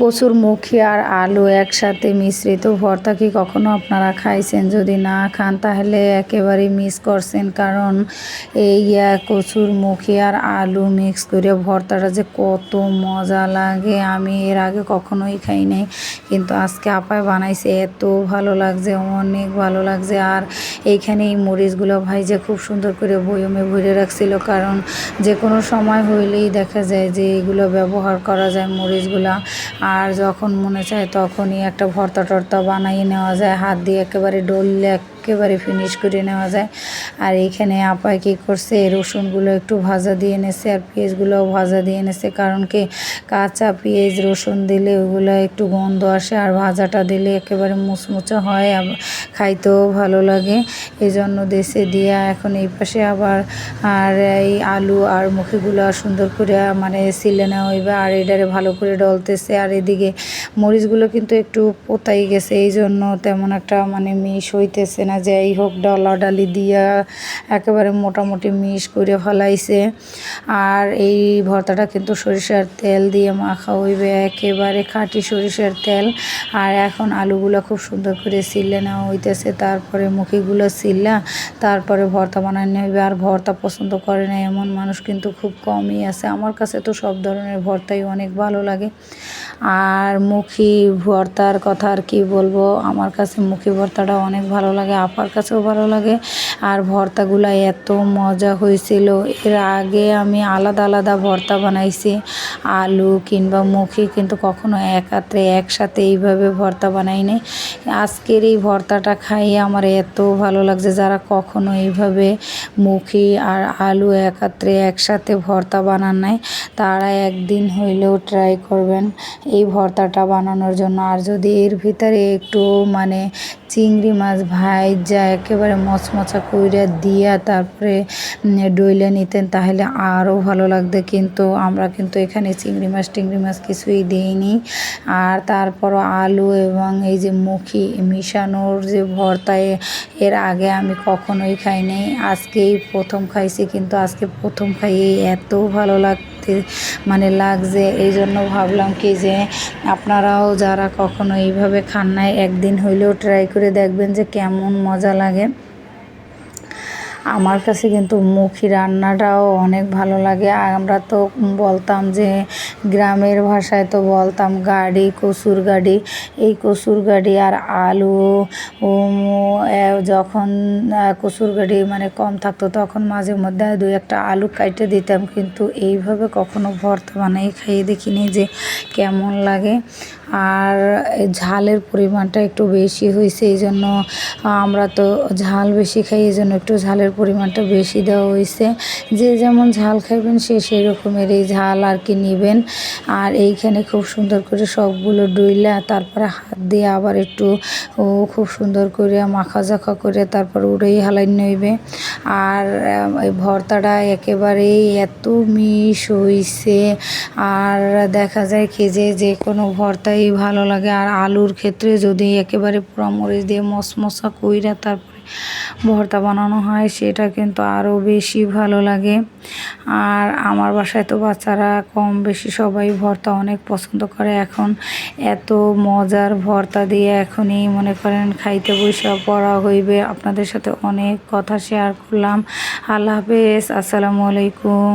কচুর মুখি আর আলু একসাথে মিশ্রিত ভর্তা কি কখনো আপনারা খাইছেন? যদি না খান, তাহলে একেবারে মিস করছেন, কারণ এই কচুর মুখি আর আলু মিক্স করে ভর্তাটা যে কত মজা লাগে। আমি এর আগে কখনোই খাই নাই, কিন্তু আজকে আপায় বানাইছে, এত ভালো লাগছে, অনেক ভালো লাগছে। আর এইখানে এই মরিচগুলো ভাই যে খুব সুন্দর করে বয়মে ভরে রাখছিল, কারণ যে কোনো সময় হইলেই দেখা যায় যে এগুলো ব্যবহার করা যায় মরিচগুলা। আর যখন মনে চায় তখনই একটা ভর্তা টর্তা বানিয়ে নেওয়া যায়। হাত দিয়ে একেবারে ডললে একেবারে ফিনিশ করে নেওয়া যায়। আর এইখানে আপায় কী করছে? রসুনগুলো একটু ভাজা দিয়ে এনেছে আর পেঁয়াজগুলোও ভাজা দিয়ে এনেছে কারণ কি কাঁচা পেঁয়াজ, রসুন দিলে ওগুলো একটু গন্ধ আসে আর ভাজাটা দিলে একেবারে মুচমুচে হয় খাইতেও ভালো লাগে। এই জন্য দেশে দিয়া এখন এই পাশে আবার আর এই আলু আর মুখিগুলো সুন্দর করে মানে সিলে নেওয়া হইবে আর এটারে ভালো করে ডলতেছে। আর এদিকে মরিচগুলো কিন্তু একটু পোতাই গেছে। এই জন্য তেমন একটা মানে মিশ হইতেছে না। যাই হোক ডলা ডালি দিয়া একেবারে মোটামুটি মিশ করে ফেলাইছে। আর এই ভর্তাটা কিন্তু সরিষার তেল দিয়ে মাখা হইবে, একেবারে খাঁটি সরিষার তেল। আর এখন আলুগুলো খুব সুন্দর করে সিলে নেওয়া হইতেছে, তারপরে মুখিগুলো সিল্লা তারপরে ভর্তা বানানো হইবে। আর ভর্তা পছন্দ করে না, এমন মানুষ কিন্তু খুব কমই আছে। আমার কাছে তো সব ধরনের ভর্তাই অনেক ভালো লাগে। আর মুখি ভর্তার কথা আর কি বলব? আমার কাছে মুখি ভর্তাটা অনেক ভালো লাগে, আপার কাছেও ভালো লাগে। আর ভর্তাগুলো এত মজা হয়েছিল। এর আগে আমি আলাদা আলাদা ভর্তা বানাইছি। আলু কিংবা মুখি কিন্তু কখনো একাত্রে একসাথে এইভাবে ভর্তা বানাইনি। আজকের এই ভর্তাটা খাইয়ে আমার এত ভালো লাগছে, যারা কখনো এইভাবে মুখি আর আলু একাত্রে একসাথে ভর্তা বানান নাই, তারা একদিন হইলেও ট্রাই করবেন। এই ভর্তাটা বানানোর জন্য। আর যদি এর ভিতরে একটু মানে চিংড়ি মাছ ভাই ভাইজা একেবারে মচমচা কইরা দিয়া তারপরে ডইলে নিতেন, তাহলে আরও ভালো লাগতো। কিন্তু আমরা কিন্তু এখানে চিংড়ি মাছ, টিংড়ি মাছ কিছুই দিইনি। আর তারপর আলু এবং এই যে মুখি মিশানোর যে ভর্তা এর আগে আমি কখনোই খাইনি। আজকেই প্রথম খাইছি, কিন্তু আজকে প্রথম খাইয়ে এত ভালো লাগতে মানে লাগছে। এই জন্য ভাবলাম কি যে আপনারাও যারা কখনো এইভাবে খান নাই, একদিন হইলেও ট্রাই করে দেখবেন যে কেমন মজা লাগে। আমার কাছে কিন্তু মুখি রান্নাটাও অনেক ভালো লাগে। আমরা তো বলতাম যে গ্রামের ভাষায় তো বলতাম গাড়ি কসুর গাড়ি। এই কসুর গাড়ি আর আলু যখন কসুর গাড়ি মানে কম থাকতো তখন মাঝে মধ্যে দুই একটা আলু কাটে দিতাম। কিন্তু এইভাবে কখনো ভর্তা বানাই খাইয়ে দেখিনি যে কেমন লাগে। আর ঝালের পরিমাণটা একটু বেশি হয়েছে এই জন্য আমরা তো ঝাল বেশি খাই এই জন্য একটু ঝালের পরিমাণটা বেশি দেওয়া হয়েছে। যে যেমন ঝাল খাইবেন সে সেই রকমের এই ঝাল আর কি নেবেন। আর এইখানে খুব সুন্দর করে সবগুলো ডইলা, তারপরে হাত দিয়ে আবার একটু খুব সুন্দর করে মাখা জাখা করে তারপর উড়েই হালাই নইবে। আর এই ভর্তাটা একেবারেই এত মিশ হইছে। আর দেখা যায় কি যে কোনো ভর্তাই ভালো লাগে। আর আলুর ক্ষেত্রে যদি একেবারে পুরামরিচ দিয়ে মশমশা কইরা তারপরে ভর্তা বানানো হয়, সেটা কিন্তু আরও বেশি ভালো লাগে। আর আমার বাসায় তো বাচ্চারা কম বেশি সবাই ভর্তা অনেক পছন্দ করে। এখন এত মজার ভর্তা দিয়ে এখনই মনে করেন খাইতে বসে পড়া হইবে। আপনাদের সাথে অনেক কথা শেয়ার করলাম। আল্লাহ হাফেজ, আসসালামু আলাইকুম।